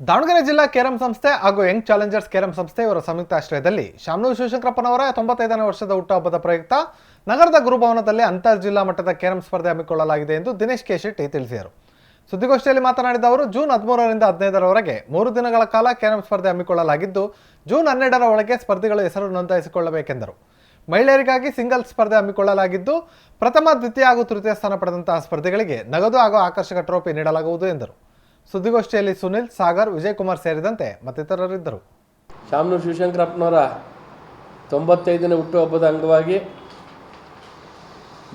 ದಾವಣಗೆರೆ ಜಿಲ್ಲಾ ಕೇರಂ ಸಂಸ್ಥೆ ಹಾಗೂ ಯಂಗ್ ಚಾಲೆಂಜರ್ಸ್ ಕೇರಂ ಸಂಸ್ಥೆ ಇವರ ಸಂಯುಕ್ತ ಆಶ್ರಯದಲ್ಲಿ ಶಾಮನೂರು ಶಿವಶಂಕರಪ್ಪನವರ ತೊಂಬತ್ತೈದನೇ ವರ್ಷದ ಹುಟ್ಟುಹಬ್ಬದ ಪ್ರಯುಕ್ತ ನಗರದ ಗುರುಭವನದಲ್ಲಿ ಅಂತರ್ ಜಿಲ್ಲಾ ಮಟ್ಟದ ಕೇರಂ ಸ್ಪರ್ಧೆ ಹಮ್ಮಿಕೊಳ್ಳಲಾಗಿದೆ ಎಂದು ದಿನೇಶ್ ಕೆ ಶೆಟ್ಟಿ ತಿಳಿಸಿದರು. ಸುದ್ದಿಗೋಷ್ಠಿಯಲ್ಲಿ ಮಾತನಾಡಿದ ಅವರು, ಜೂನ್ ಹದಿಮೂರರಿಂದ ಹದಿನೈದರವರೆಗೆ ಮೂರು ದಿನಗಳ ಕಾಲ ಕೇರಂ ಸ್ಪರ್ಧೆ ಹಮ್ಮಿಕೊಳ್ಳಲಾಗಿದ್ದು, ಜೂನ್ ಹನ್ನೆರಡರ ಒಳಗೆ ಸ್ಪರ್ಧಿಗಳ ಹೆಸರು ನೋಂದಾಯಿಸಿಕೊಳ್ಳಬೇಕೆಂದರು. ಮಹಿಳೆಯರಿಗಾಗಿ ಸಿಂಗಲ್ ಸ್ಪರ್ಧೆ ಹಮ್ಮಿಕೊಳ್ಳಲಾಗಿದ್ದು, ಪ್ರಥಮ, ದ್ವಿತೀಯ ಹಾಗೂ ತೃತೀಯ ಸ್ಥಾನ ಪಡೆದಂತಹ ಸ್ಪರ್ಧಿಗಳಿಗೆ ನಗದು ಹಾಗೂ ಆಕರ್ಷಕ ಟ್ರೋಫಿ ನೀಡಲಾಗುವುದು ಎಂದರು. ಸುದ್ದಿಗೋಷ್ಠಿಯಲ್ಲಿ ಸುನಿಲ್, ಸಾಗರ್, ವಿಜಯಕುಮಾರ್ ಸೇರಿದಂತೆ ಮತ್ತಿತರರಿದ್ದರು. ಶಾಮನೂರು ಶಿವಶಂಕರಪ್ಪನವರ ತೊಂಬತ್ತೈದನೇ ಹುಟ್ಟುಹಬ್ಬದ ಅಂಗವಾಗಿ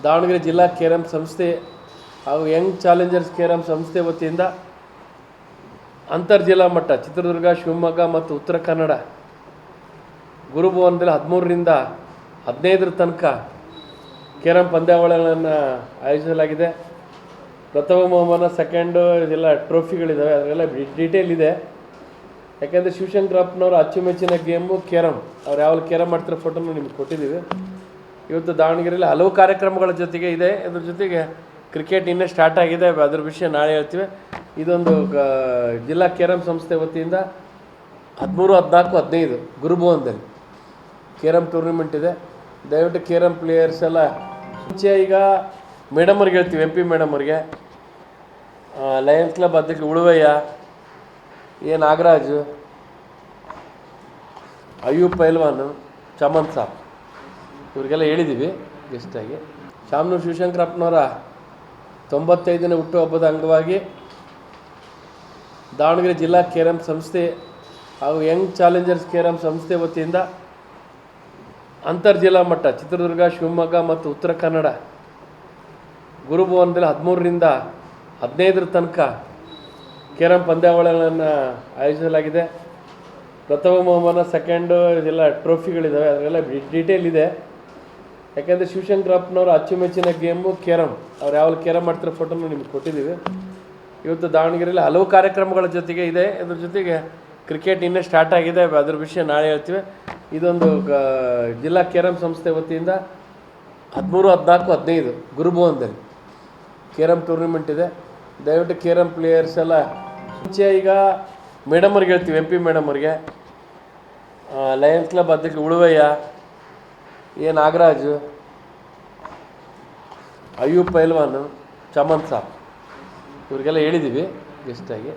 ದಾವಣಗೆರೆ ಜಿಲ್ಲಾ ಕೇರಂ ಸಂಸ್ಥೆ ಹಾಗೂ ಯಂಗ್ ಚಾಲೆಂಜರ್ಸ್ ಕೇರಂ ಸಂಸ್ಥೆ ವತಿಯಿಂದ ಅಂತರ್ಜಿಲ್ಲಾ ಮಟ್ಟ ಚಿತ್ರದುರ್ಗ, ಶಿವಮೊಗ್ಗ ಮತ್ತು ಉತ್ತರ ಕನ್ನಡ ಗುರುಭವನದಲ್ಲಿ ಹದಿಮೂರರಿಂದ ಹದಿನೈದರ ತನಕ ಕೇರಂ ಪಂದ್ಯಾವಳಿಗಳನ್ನು ಆಯೋಜಿಸಲಾಗಿದೆ. ಪ್ರಥಮ ಬಹುಮಾನ ಸೆಕೆಂಡು ಇದೆಲ್ಲ ಟ್ರೋಫಿಗಳಿದ್ದಾವೆ ಅದರೆಲ್ಲ ಡೀಟೇಲ್ ಇದೆ. ಯಾಕೆಂದರೆ ಶಿವಶಂಕರಪ್ಪನವರ ಅಚ್ಚುಮೆಚ್ಚಿನ ಗೇಮು ಕೇರಂ ಅವ್ರು ಯಾವಾಗ ಕೇರಂ ಮಾಡ್ತಿರೋ ಫೋಟೋನು ನಿಮ್ಗೆ ಕೊಟ್ಟಿದ್ದೀವಿ. ಇವತ್ತು ದಾವಣಗೆರೆಯಲ್ಲಿ ಹಲವು ಕಾರ್ಯಕ್ರಮಗಳ ಜೊತೆಗೆ ಇದೆ. ಅದ್ರ ಜೊತೆಗೆ ಕ್ರಿಕೆಟ್ ಇನ್ನೇ ಸ್ಟಾರ್ಟ್ ಆಗಿದೆ. ಅದ್ರ ವಿಷಯ ನಾಳೆ ಹೇಳ್ತೀವಿ. ಇದೊಂದು ಜಿಲ್ಲಾ ಕೇರಂ ಸಂಸ್ಥೆ ವತಿಯಿಂದ ಹದಿಮೂರು, ಹದಿನಾಲ್ಕು, ಹದಿನೈದು ಗುರುಭವನದಲ್ಲಿ ಕೇರಂ ಟೂರ್ನಿಮೆಂಟ್ ಇದೆ. ದಯವಿಟ್ಟು ಕೇರಂ ಪ್ಲೇಯರ್ಸ್ ಎಲ್ಲ, ಮುಂಚೆ ಈಗ ಮೇಡಮ್ ಅವ್ರಿಗೆ ಹೇಳ್ತೀವಿ ಎಂ ಪಿ ಮೇಡಮ್ ಅವ್ರಿಗೆ. ಲಯನ್ಸ್ ಕ್ಲಬ್ ಅಧ್ಯಕ್ಷ ಉಳುವಯ್ಯ ಎ ನಾಗರಾಜು? ಅಯ್ಯೂಬ್ ಪೈಲ್ವಾನ್, ಚಮನ್ ಸಾಬ್. ಇವರಿಗೆಲ್ಲ ಹೇಳಿದ್ದೀವಿ ಗೆಸ್ಟಾಗಿ ಶಾಮನೂರು ಶಿವಶಂಕರಪ್ಪನವರ ತೊಂಬತ್ತೈದನೇ ಹುಟ್ಟುಹಬ್ಬದ ಅಂಗವಾಗಿ ದಾವಣಗೆರೆ ಜಿಲ್ಲಾ ಕೇರಂ ಸಂಸ್ಥೆ ಹಾಗೂ ಯಂಗ್ ಚಾಲೆಂಜರ್ಸ್ ಕೇರಂ ಸಂಸ್ಥೆ ವತಿಯಿಂದ ಅಂತರ್ಜಿಲ್ಲಾ ಮಟ್ಟ ಚಿತ್ರದುರ್ಗ, ಶಿವಮೊಗ್ಗ ಮತ್ತು ಉತ್ತರ ಕನ್ನಡ ಗುರುಭವನದಲ್ಲಿ ಹದಿಮೂರರಿಂದ ಹದಿನೈದರ ತನಕ ಕೇರಂ ಪಂದ್ಯಾವಳಿಗಳನ್ನು ಆಯೋಜಿಸಲಾಗಿದೆ. ಪ್ರಥಮ ಬಹುಮಾನ ಸೆಕೆಂಡು ಇದೆಲ್ಲ ಟ್ರೋಫಿಗಳಿದ್ದಾವೆ ಅದರೆಲ್ಲ ಡೀಟೇಲ್ ಇದೆ. ಯಾಕೆಂದರೆ ಶಿವಶಂಕರಪ್ಪನವರು ಅಚ್ಚುಮೆಚ್ಚಿನ ಗೇಮು ಕೇರಂ. ಅವ್ರು ಯಾವಾಗ ಕೇರಂ ಮಾಡ್ತಿರೋ ಫೋಟೋನು ನಿಮ್ಗೆ ಕೊಟ್ಟಿದ್ದೀವಿ. ಇವತ್ತು ದಾವಣಗೆರೆಯಲ್ಲಿ ಹಲವು ಕಾರ್ಯಕ್ರಮಗಳ ಜೊತೆಗೆ ಇದೆ. ಅದ್ರ ಜೊತೆಗೆ ಕ್ರಿಕೆಟ್ ಇನ್ನೇ ಸ್ಟಾರ್ಟ್ ಆಗಿದೆ. ಅದ್ರ ವಿಷಯ ನಾಳೆ ಹೇಳ್ತೀವಿ. ಇದೊಂದು ಜಿಲ್ಲಾ ಕೇರಂ ಸಂಸ್ಥೆ ವತಿಯಿಂದ ಹದಿಮೂರು, ಹದಿನಾಲ್ಕು, ಹದಿನೈದು ಗುರುಭವನದಲ್ಲಿ ಕೇರಂ ಟೂರ್ನಿಮೆಂಟ್ ಇದೆ. ದಯವಿಟ್ಟು ಕೇರಂ ಪ್ಲೇಯರ್ಸ್ ಎಲ್ಲ ಮುಂಚೆ ಈಗ ಮೇಡಮ್ ಅವ್ರಿಗೆ ಹೇಳ್ತೀವಿ ಎಂ ಪಿ ಮೇಡಮ್ ಅವ್ರಿಗೆ. ಲಯನ್ಸ್ ಕ್ಲಬ್ ಅಧ್ಯಕ್ಷ ಉಳುವಯ್ಯ, ಎ ನಾಗರಾಜು, ಅಯ್ಯೂಬ್ ಪೈಲ್ವಾನ್, ಚಮನ್ ಸಾಬ್. ಇವ್ರಿಗೆಲ್ಲ ಹೇಳಿದ್ದೀವಿ ಗೆಸ್ಟಾಗಿ